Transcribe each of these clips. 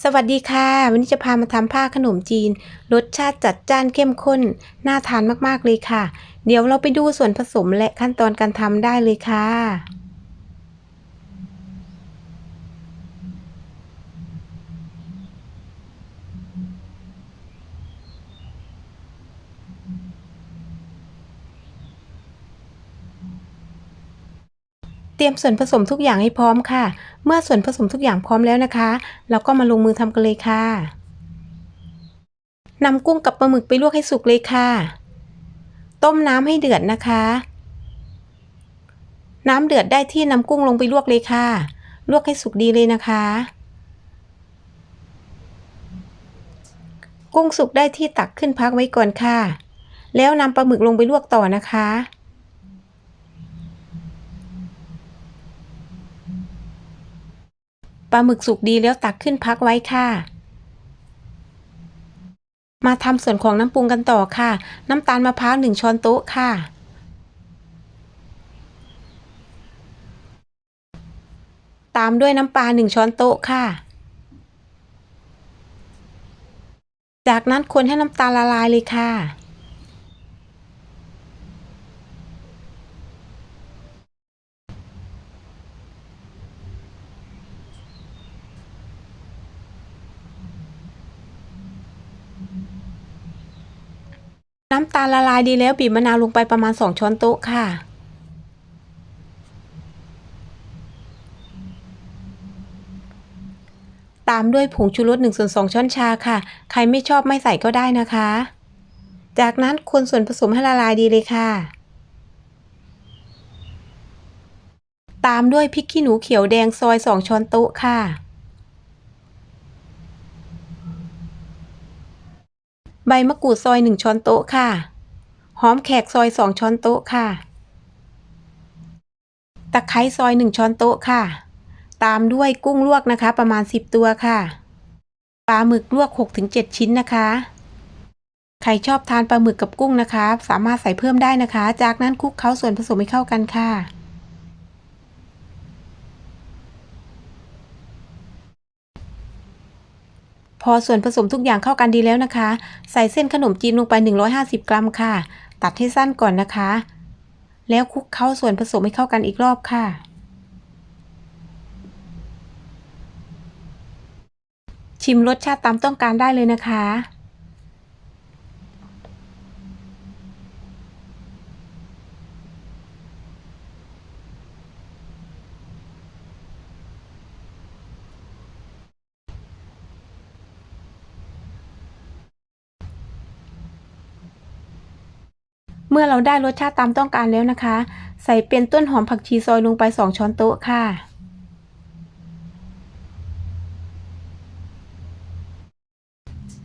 สวัสดีค่ะ วันนี้จะพามาทำผ้าขนมจีน รสชาติจัดจ้านเข้มข้น น่าทานมากๆเลยค่ะ เดี๋ยวเราไปดูส่วนผสมและขั้นตอนการทำได้เลยค่ะ เตรียมส่วนผสมทุกอย่างให้พร้อมค่ะ เมื่อส่วนผสมทุกอย่างพร้อมแล้วนะคะ เราก็มาลงมือทำกันเลยค่ะนำกุ้งกับปลาหมึกไปลวกให้สุกเลยค่ะ ต้มน้ำให้เดือดนะคะ น้ำเดือดได้ที่นำกุ้งลงไปลวกเลยค่ะ ลวกให้สุกดีเลยนะคะ กุ้งสุกได้ที่ตักขึ้นพักไว้ก่อนค่ะ แล้วนำปลาหมึกลงไปลวกต่อนะคะ ปลาหมึกสุกดีแล้วตักขึ้นพักไว้ค่ะ มาทำส่วนของน้ำปรุงกันต่อค่ะ น้ำตาลมะพร้าวหนึ่งช้อนโต๊ะค่ะ ตามด้วยน้ำปลาหนึ่งช้อนโต๊ะค่ะ จากนั้นคนให้น้ำตาลละลายเลยค่ะ น้ำตาลละลายดีแล้วบีบมะนาวลงไปประมาณ 2 ช้อนโต๊ะค่ะ ตามด้วยผงชูรส1ส่วน2ช้อนชาค่ะ ใครไม่ชอบไม่ใส่ก็ได้นะคะ จากนั้นคนส่วนผสมให้ละลายดีเลยค่ะ ตามด้วยพริกขี้หนูเขียวแดงซอย 2 ช้อนโต๊ะค่ะ ใบมะกรูดซอย1ช้อนโต๊ะค่ะ หอมแขกซอย2ช้อนโต๊ะค่ะ ตะไคร้ซอย1ช้อนโต๊ะค่ะ ตามด้วยกุ้งลวกนะคะ ประมาณ10ตัวค่ะ ปลาหมึกลวก6-7ชิ้นนะคะ ใครชอบทานปลาหมึกกับกุ้งนะคะ สามารถใส่เพิ่มได้นะคะ จากนั้นคลุกเคล้าส่วนผสมให้เข้ากันค่ะ พอส่วนผสมทุกอย่างเข้ากันดีแล้วนะคะ ใส่เส้นขนมจีนลงไป 150 กรัมค่ะ ตัดให้สั้นก่อนนะคะ แล้วคลุกเข้าส่วนผสมให้เข้ากันอีกรอบค่ะ ชิมรสชาติตามต้องการได้เลยนะคะ เมื่อเราได้รสชาติตามต้องการแล้วนะคะ ใส่เป็นต้นหอมผักชีซอยลงไป 2 ช้อนโต๊ะค่ะ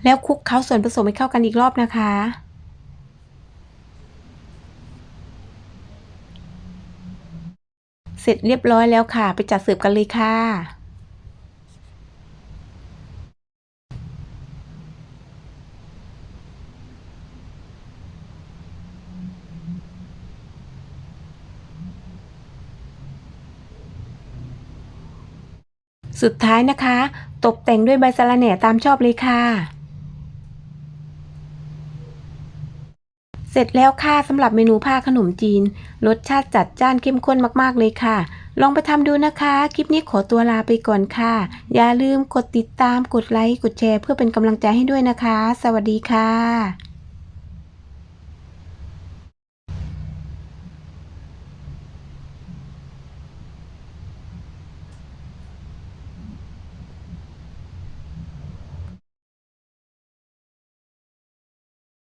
แล้วคลุกเคล้าส่วนผสมให้เข้ากันอีกรอบนะคะ เสร็จเรียบร้อยแล้วค่ะ ไปจัดเสิร์ฟกันเลยค่ะ สุดท้ายนะคะ ตกแต่งด้วยใบสะระแหน่ตามชอบเลยค่ะ เสร็จแล้วค่ะสำหรับเมนูผ้าขนมจีน รสชาติจัดจ้านเข้มข้นมากๆเลยค่ะ ลองไปทำดูนะคะ คลิปนี้ขอตัวลาไปก่อนค่ะ อย่าลืมกดติดตามกดไลค์กดแชร์ เพื่อเป็นกำลังใจให้ด้วยนะคะ สวัสดีค่ะ